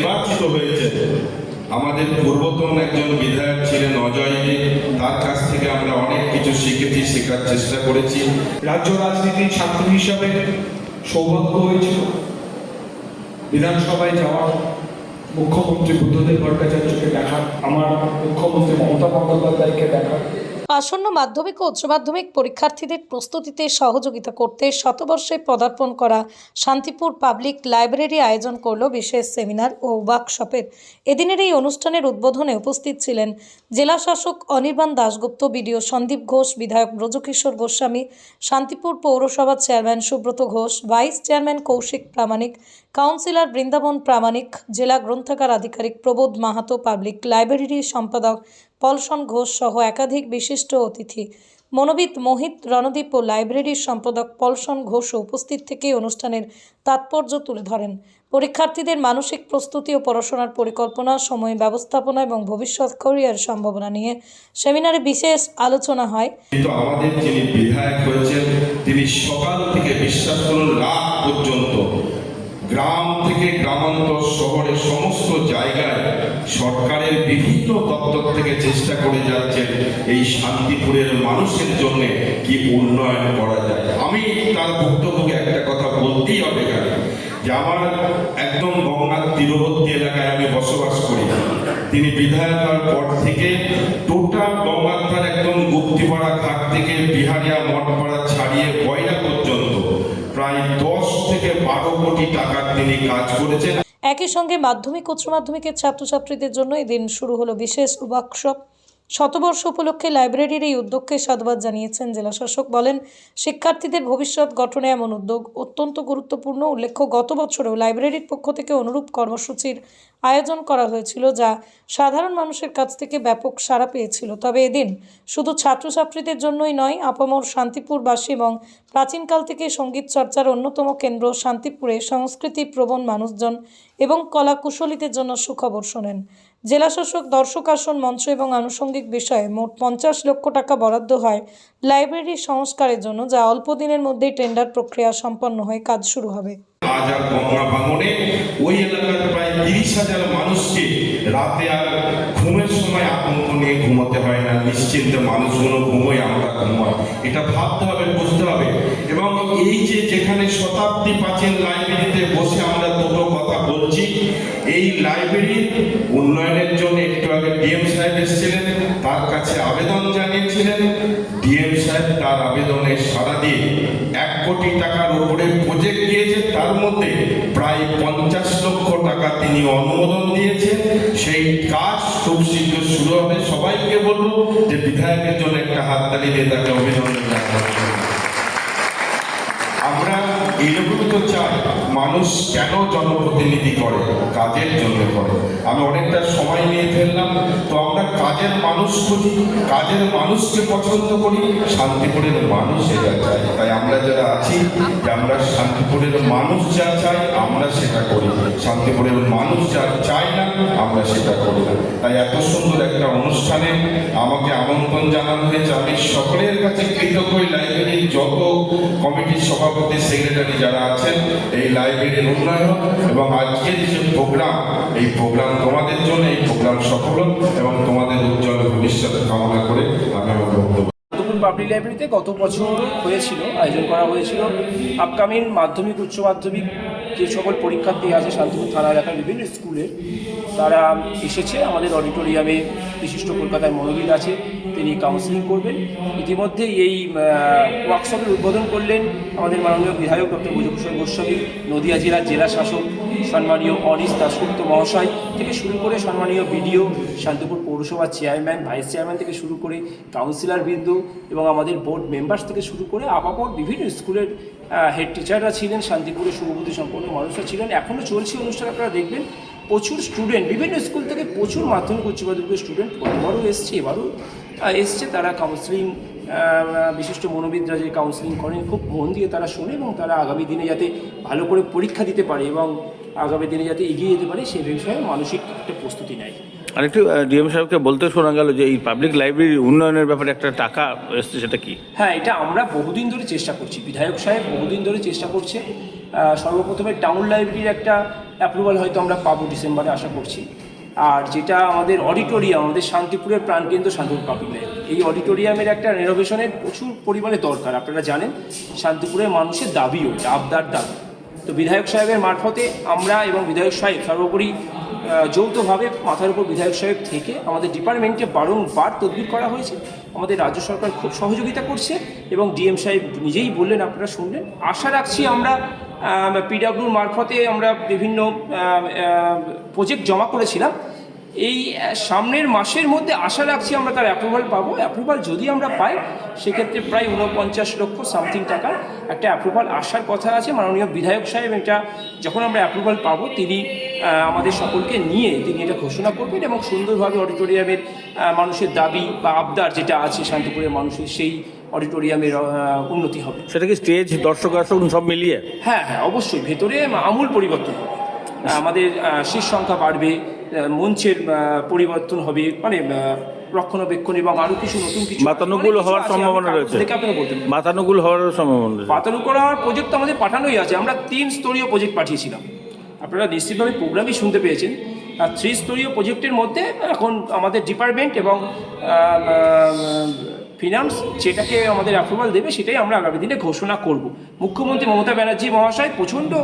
নির্বাচিত হয়েছে। আমাদের পূর্বতন একজন বিধায়ক ছিলেন অজয় তার কাছ থেকে আমরা অনেক কিছু শিখেছি, শেখার চেষ্টা করেছি। রাজ্য রাজনীতির ছাত্র হিসাবে সৌভাগ্য হয়েছিল। বিধানসভায় যাওয়ার মুখ্যমন্ত্রী বুদ্ধদেব ভট্টাচার্যকে দেখার, আমার মুখ্যমন্ত্রী মমতা বন্দ্যোপাধ্যায়কে দেখার আসন্ন মাধ্যমিক ও উচ্চ মাধ্যমিক পরীক্ষার্থীদের প্রস্তুতিতে সহযোগিতা করতে শতবর্ষে পদার্পণ করা শান্তিপুর পাবলিক লাইব্রেরি আয়োজন করল বিশেষ সেমিনার ও ওয়ার্কশপের। এদিনের এই অনুষ্ঠানের উদ্বোধনে উপস্থিত ছিলেন জেলা শাসক অনির্বাণ দাশগুপ্ত, বিডিও সন্দীপ ঘোষ, বিধায়ক ব্রজকিশোর গোস্বামী, শান্তিপুর পৌরসভার chairman Subrata Ghosh, vice chairman Kaushik Pramanik councillor Brindaban Pramanik, জেলা গ্রন্থাগার আধিকারিক প্রবোধ মাহাতো, পাবলিক লাইব্রেরির সম্পাদক পলসন ঘোষ সহ একাধিক বিশিষ্ট অতিথি। মনোবিদ মোহিত রণদীপ ও লাইব্রেরির সম্পাদক পলসন ঘোষও উপস্থিত থেকে অনুষ্ঠানের তাৎপর্য তুলে ধরেন। পরীক্ষার্থীদের মানসিক প্রস্তুতি ও পড়াশোনার পরিকল্পনা, সময় ব্যবস্থাপনা এবং ভবিষ্যৎ ক্যারিয়ার সম্ভাবনা নিয়ে সেমিনারে বিশেষ আলোচনা হয়। কিন্তু আমাদের যিনি বিধায়ক হয়েছেন, তিনি সকাল থেকে বিশ্বাস করুন, রাত পর্যন্ত গ্রামান্তর শহরের সমস্ত জায়গায় সরকারের বিভিন্ন দপ্তর থেকে চেষ্টা করে যাচ্ছেন এই শান্তিপুরের মানুষের জন্য কি উন্নয়ন করা যায়। আমি তার ভুক্তভোগী একটা কথা বলতেই হবে এখানে, যে আমার একদম গঙ্গার তীরবর্তী এলাকায় আমি বসবাস করি। তিনি বিধায়ক হওয়ার পর থেকে টোটাল গঙ্গার একদম গুপ্তিপাড়া ঘাট থেকে বিহারিয়া মঠপাড়া ছাড়িয়ে বয়রা পর্যন্ত প্রায় দশ থেকে বারো কোটি টাকার তিনি কাজ করেছেন। একই সঙ্গে মাধ্যমিক উচ্চ মাধ্যমিকের ছাত্রছাত্রীদের জন্য এদিন শুরু হলো বিশেষ ওয়ার্কশপ। শতবর্ষ উপলক্ষে লাইব্রেরির এই উদ্যোগকে সাধুবাদ জানিয়েছেন জেলাশাসক। বলেন, শিক্ষার্থীদের ভবিষ্যৎ গঠনে এমন উদ্যোগ অত্যন্ত গুরুত্বপূর্ণ। উল্লেখ্য, গত বছরেও লাইব্রেরির পক্ষ থেকে অনুরূপ কর্মসূচির আয়োজন করা হয়েছিল, যা সাধারণ মানুষের কাছ থেকে ব্যাপক সাড়া পেয়েছিল। তবে এদিন শুধু ছাত্রছাত্রীদের জন্যই নয়, আপামর শান্তিপুরবাসী এবং প্রাচীনকাল থেকে সংগীত চর্চার অন্যতম কেন্দ্র শান্তিপুরে সংস্কৃতি প্রবণ মানুষজন এবং কলা কুশলীদের জন্য সুখবর শোনেন। জেলাশাসক দর্শক আসন মঞ্চ এবং আনুষঙ্গিক বিষয়ে মোট পঞ্চাশ লক্ষ টাকা বরাদ্দ হয় লাইব্রেরি সংস্কারের জন্য, যা অল্প দিনের মধ্যেই টেন্ডার প্রক্রিয়া সম্পন্ন হয়ে কাজ শুরু হবে। হয় না। নিশ্চিন্তে মানুষগুলো ঘুমোয়, আমরা এটা ভাবতে হবে, বুঝতে হবে এবং এই যে যেখানে শতাব্দী প্রাচীন লাইব্রেরিতে বসে আমরা দুটো কথা বলছি, এই লাইব্রেরির উন্নয়নের জন্য একটু আগে ডিএম সাহেব এসেছিলেন, তার কাছে আবেদন জানিয়েছিলেন। ডিএম সাহেব তার আবেদনে সাড়া দিয়ে এক কোটি টাকার উপরে প্রজেক্ট দিয়েছে, তার মধ্যে প্রায় পঞ্চাশ লক্ষ টাকা তিনি অনুমোদন দিয়েছেন। সেই কাজ খুব শীঘ্র শুরু হবে। সবাইকে বলব যে বিধায়কের জন্য একটা হাততালি দিয়ে তাকে অভিনন্দন জানাব এইরকমই তো চাই মানুষ কেন জনপ্রতিনিধি করে? কাজের জন্য করে। আমি অনেকটা সময় নিয়ে ফেললাম, তো আমরা কাজের মানুষ খুঁজি, কাজের মানুষকে পছন্দ করি, শান্তিপুরের মানুষ এটা চাই। তাই আমরা যারা আছি, যে আমরা শান্তিপুরের মানুষ যা চাই, আমরা সেটা করি। শান্তিপুরের মানুষ যা চায় না, আমরা সেটা করি না। তাই এত সুন্দর একটা অনুষ্ঠানে আমাকে আমন্ত্রণ জানানো হয়েছে। আমি সকলের কাছে কৃতজ্ঞ এই যত কমিটির সভাপতি সেক্রেটারি যারা আছেন, এই লাইব্রেরির উন্নয়ন এবং আজকের যে প্রোগ্রাম এই প্রোগ্রাম তোমাদের জন্য, এই প্রোগ্রাম সফল এবং তোমাদের উজ্জ্বল ভবিষ্যৎ কামনা করে আমি আমার বক্তব্য পাবলিক লাইব্রেরিতে গত বছর হয়েছিল, আয়োজন করা হয়েছিল। আপকামিং মাধ্যমিক, উচ্চ মাধ্যমিক যে সকল পরীক্ষার্থী আছে শান্তিপুর থানা এলাকার বিভিন্ন স্কুলের, তারা এসেছে। আমাদের অডিটোরিয়ামে বিশিষ্ট কলকাতায় মনোবিদ আছে, তিনি কাউন্সিলিং করবেন। ইতিমধ্যে এই ওয়ার্কশপের উদ্বোধন করলেন আমাদের মাননীয় বিধায়ক ডক্টর ভুজভূষণ গোস্বামী, নদিয়া জেলার জেলা শাসক সম্মানীয় অনিশ দাসগুপ্ত মহাশয় থেকে শুরু করে সম্মানীয় বিডিও শান্তিপুর পৌরসভার চেয়ারম্যান ভাইস চেয়ারম্যান থেকে শুরু করে কাউন্সিলর বৃন্দ এবং আমাদের বোর্ড মেম্বার্স থেকে শুরু করে আপাপর বিভিন্ন স্কুলের হেড টিচাররা ছিলেন শান্তিপুরে শুভবুদ্ধি সম্পন্ন মানুষরা ছিলেন। এখনও চলছে অনুষ্ঠান, আপনারা দেখবেন প্রচুর স্টুডেন্ট বিভিন্ন স্কুল থেকে প্রচুর মাধ্যমিক, উচ্চ মাধ্যমিক স্টুডেন্ট গতবারও এসছে, এবারও এসছে। তারা কাউন্সিলিং বিশিষ্ট মনোবিদরা যে কাউন্সিলিং করেন, খুব মন দিয়ে তারা শোনে এবং তারা আগামী দিনে যাতে ভালো করে পরীক্ষা দিতে পারে এবং আগামী দিনে যাতে এগিয়ে যেতে পারে সেই বিষয়ে মানসিক একটা প্রস্তুতি নেয়। আরেকটু ডিএম সাহেবকে বলতে শোনা গেল যে এই পাবলিক লাইব্রেরির উন্নয়নের ব্যাপারে একটা টাকা এসছে, সেটা কি? হ্যাঁ এটা আমরা বহুদিন ধরে চেষ্টা করছি। বিধায়ক সাহেব বহুদিন ধরে চেষ্টা করছে। সর্বপ্রথমে টাউন লাইব্রেরির একটা অ্যাপ্রুভাল হয়তো আমরা পাবো ডিসেম্বরে, আশা করছি। আর যেটা আমাদের অডিটোরিয়াম আমাদের শান্তিপুরের প্রাণকেন্দ্র শান্তিপুর পাবলিক লাইব্রেরি এই অডিটোরিয়ামের একটা রেনোভেশনের প্রচুর পরিমাণে দরকার, আপনারা জানেন। শান্তিপুরের মানুষের দাবি ওটা আবদার দাবি। তো বিধায়ক সাহেবের মারফতে আমরা এবং বিধায়ক সাহেব সর্বোপরি যৌথভাবে মাথার উপর বিধায়ক সাহেব থেকে আমাদের ডিপার্টমেন্টে বারংবার তদবির করা হয়েছে। আমাদের রাজ্য সরকার খুব সহযোগিতা করছে এবং ডিএম সাহেব নিজেই বললেন, আপনারা শুনলেন। আশা রাখছি আমরা পিডাব্লিউর মারফতে আমরা বিভিন্ন প্রজেক্ট জমা করেছিলাম। এই সামনের মাসের মধ্যে আশা রাখছি আমরা তার অ্যাপ্রুভাল পাবো। অ্যাপ্রুভাল যদি আমরা পাই সেক্ষেত্রে প্রায় উনপঞ্চাশ লক্ষ সামথিং টাকার একটা অ্যাপ্রুভাল আসার কথা আছে। মাননীয় বিধায়ক সাহেব এটা যখন আমরা অ্যাপ্রুভাল পাবো তিনি আমাদের সকলকে নিয়ে তিনি এটা ঘোষণা করবেন এবং সুন্দরভাবে অডিটোরিয়ামের মানুষের দাবি বা আবদার যেটা আছে শান্তিপুরের মানুষের সেই অডিটোরিয়ামের উন্নতি হবে। সেটা কি স্টেজ দর্শক আসন সব মিলিয়ে? হ্যাঁ হ্যাঁ অবশ্যই। ভেতরে আমূল পরিবর্তন হবে। আমাদের সিট সংখ্যা বাড়বে। মঞ্চের পরিবর্তন হবে মানে রক্ষণাবেক্ষণ এবং আরও কিছু নতুন কিছু কিছু হওয়ার সম্ভাবনা রয়েছে। বাতানুকূল হওয়ার সম্ভাবনা রয়েছে। পাতানুকর হওয়ার প্রজেক্ট আমাদের পাঠানোই আছে। আমরা তিন স্তরীয় প্রজেক্ট পাঠিয়েছিলাম। আপনারা নিশ্চিতভাবে প্রোগ্রামই শুনতে পেয়েছেন। আর থ্রি স্তরীয় প্রজেক্টের মধ্যে এখন আমাদের ডিপার্টমেন্ট এবং ফিনান্স যেটাকে আমাদের অ্যাপ্রুভাল দেবে সেটাই আমরা আগামী দিনে ঘোষণা করব। মুখ্যমন্ত্রী মমতা ব্যানার্জি মহাশয় প্রচণ্ড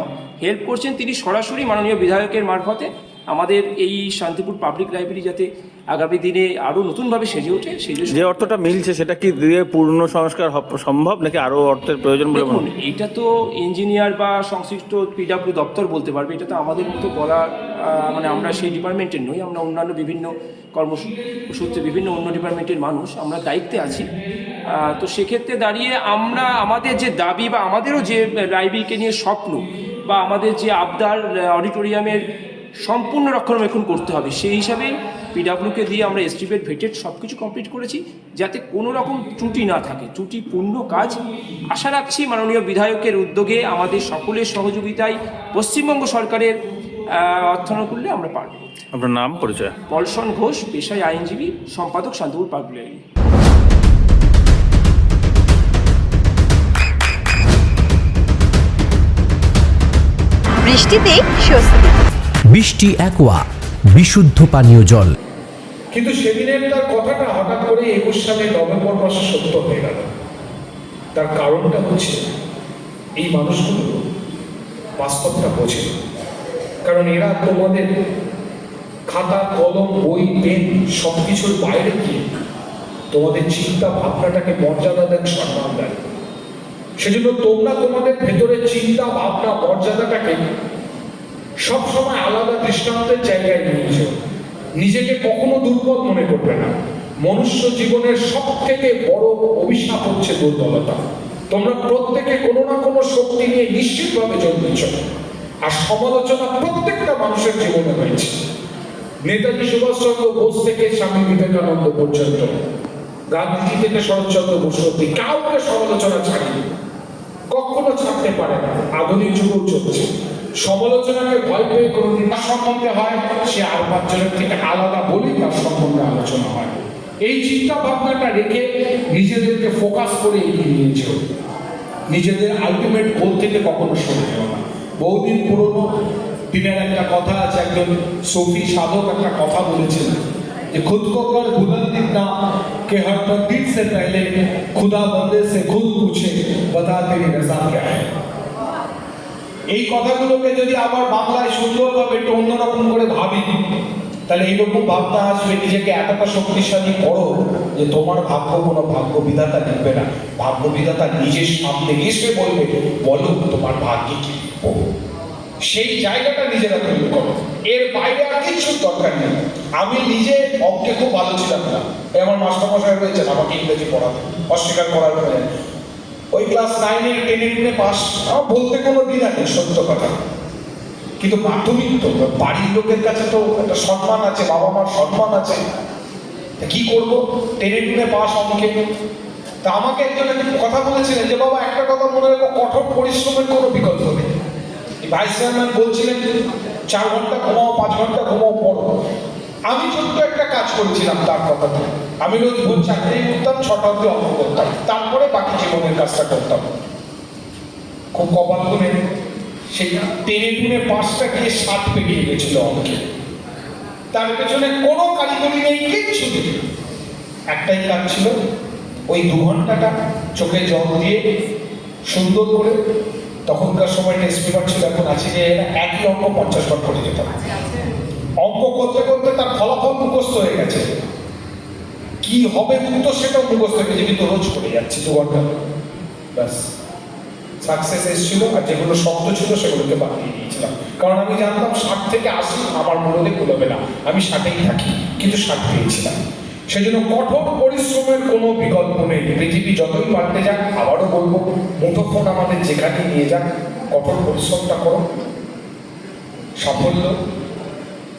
হেল্প করছেন। তিনি সরাসরি মাননীয় বিধায়কের মারফতে। আমাদের এই শান্তিপুর পাবলিক লাইব্রেরি যাতে আগামী দিনে আরও নতুনভাবে সেজে ওঠে সেই যে অর্থটা মিলছে সেটা কি দিয়ে পূর্ণ সংস্কার সম্ভব নাকি আরও অর্থের প্রয়োজন বলে মনে দেখুন হয়? এটা তো ইঞ্জিনিয়ার বা সংশ্লিষ্ট পিডাব্লিউ দপ্তর বলতে পারবে এটা তো আমাদের মতো বলা মানে আমরা সেই ডিপার্টমেন্টের নই আমরা অন্যান্য বিভিন্ন কর্মসূত্রে বিভিন্ন অন্য ডিপার্টমেন্টের মানুষ আমরা দায়িত্বে আছি তো সেক্ষেত্রে দাঁড়িয়ে আমরা আমাদের যে দাবি বা আমাদেরও যে লাইব্রেরিকে নিয়ে স্বপ্ন বা আমাদের যে আবদার অডিটোরিয়ামের সম্পূর্ণ রক্ষণাবেক্ষণ করতে হবে। সেই হিসাবে পিডাব্লিউকে দিয়ে আমরা এস্টিমেট ভেটেড সব কিছু কমপ্লিট করেছি যাতে কোনো রকম ত্রুটি না থাকে। ত্রুটিপূর্ণ কাজ। আশা রাখছি মাননীয় বিধায়কের উদ্যোগে আমাদের সকলের সহযোগিতায় পশ্চিমবঙ্গ সরকারের অর্থানুকূল্যে আমরা পারব আপনার নাম পরিচয়? পলসন ঘোষ পেশায় আইনজীবী সম্পাদক শান্তিপুর পাবলিক বৃষ্টিতে স্বস্তি। বৃষ্টি অ্যাকোয়া বিশুদ্ধ পানীয় জল। কিন্তু সেদিনের তার কথাটা হঠাৎ করে একুশ সালে নভেম্বর মাসে সত্য হয়ে গেল। তার কারণটা হচ্ছে, এই মানুষগুলো বাস্তবটা বোঝে। কারণ এরা তোমাদের খাতা, কলম, বই, পেন সব কিছুর বাইরে গিয়ে তোমাদের চিন্তা ভাবনাটাকে মর্যাদা দেন সম্মান দেন সেজন্য তোমরা তোমাদের ভেতরে চিন্তা ভাবনা, মর্যাদাটাকে সবসময় আলাদা দৃষ্টান্তের জায়গায় নিয়েছো নিজেকে কখনো দুর্বল মনে করবে না। মনুষ্য জীবনের সব থেকে বড় অভিশাপ হচ্ছে দুর্বলতা। তোমরা প্রত্যেকে কোনো না কোনো শক্তি নিয়ে নিশ্চিতভাবে জন্মেছ। আর সমালোচনা প্রত্যেকটা মানুষের জীবনে হয়েছে। নেতাজি সুভাষচন্দ্র বোস থেকে স্বামী বিবেকানন্দ পর্যন্ত। গান্ধীজি থেকে শরৎচন্দ্র বসু অব্দি কাউকে সমালোচনা ছাড়িয়ে কখনো ছাড়তে পারে না। আধুনিক যুগও চলছে। সমালোচনাকে ভয় পেয়ে কোনো দিন তার সম্বন্ধে হয় সে আর পাঁচজনের থেকে আলাদা বলেই তার সম্বন্ধে আলোচনা হয় এই চিন্তা ভাবনাটা রেখে নিজেদেরকে ফোকাস করে এগিয়ে নিয়েছে নিজেদের আলটিমেট গোল থেকে কখনো সরে যেও না বহুদিন পুরনো দিনের একটা কথা আছে একজন সফি সাধক একটা কথা বলেছেন যে खुद को कर बुलंद इतना कि हर तकदीर से पहले खुदा बंदे से खुद पूछे बता तेरी रजा क्या है এই কথাগুলোকে যদি আবার বাংলায় সুন্দরভাবে একটু অন্যরকম করে ভাবি, তাহলে এইরকম ভাবনা আসবে নিজেকে এতটা শক্তিশালী করো যে তোমার ভাগ্য কোনো ভাগ্য বিধাতা লিখবে না। ভাগ্য বিধাতা নিজের সামনে এসে বলবে, বলো তোমার ভাগ্যে কি সেই জায়গাটা নিজেরা তৈরি করো। এর বাইরে আর কিছু দরকার নেই। আমি নিজে অঙ্কে খুব ভালো ছিলাম। না আমার মাস্টারমশাই রয়েছেন, আমাকে ইংরেজি পড়াতে অস্বীকার করার পরে ওই ক্লাস নাইনে টেনে টেনে পাস। বলতে কোনো দ্বিধা নেই, সত্য কথা। কিন্তু মাধ্যমিক তো বাড়ির লোকের কাছে তো একটা সম্মান আছে, বাবা মার সম্মান আছে। কি করব? টেনে টেনে পাস অঙ্কে তা আমাকে একজন কথা বলেছিলেন যে, বাবা, একটা কথা মনে রেখো, কঠোর পরিশ্রমের কোনো বিকল্প নেই। ভাইস চেয়ারম্যান বলছিলেন চার ঘণ্টা ঘুমাও, পাঁচ ঘণ্টা ঘুমাও, পড়ো। আমি ছোট্ট একটা কাজ করেছিলাম তার কথাতে আমি রোজ ভোর চাকরি করতাম ছটা অব্দি অঙ্ক করতাম। তারপরে বাকি জীবনের কাজটা করতাম। খুব কপাল করে সেই টেনে টুনে পাঁচটা গিয়ে সাত পেরিয়ে গেছিল অঙ্কে তার পেছনে কোনো কারিগরি নেই, কিচ্ছু নেই। একটাই কাজ ছিল, ওই দু ঘন্টাটা চোখে জল দিয়ে সুন্দর করে তখনকার সময় টেস্ট পেপার ছিল, এখন আছে যে একই অঙ্ক পঞ্চাশ বার করে যেতে হবে অঙ্ক করতে করতে তার ফলাফল মুখস্থ হয়ে গেছে। কি হবে উত্তর সেটাও মুখস্থ হয়ে গেছে, কিন্তু রোজ করে যাচ্ছে ঘণ্টা। ব্যাস। সাকসেস এসেছিল আর যেগুলো শব্দ ছিল সেগুলোকে বাদ দিয়ে দিয়েছিলাম। কারণ আমি জানতাম ষাট থেকে আশি আমার মনে কুলোবে না। আমি ষাটেই থাকি, কিন্তু ষাট পেয়েছিলাম। সেজন্য কঠোর পরিশ্রমের কোনো বিকল্প নেই। পৃথিবী যতই পাল্টে যাক, আবারও বলব মুঠোফোন আমাদের যেখানে নিয়ে যাক, কঠোর পরিশ্রমটা করো। সাফল্য।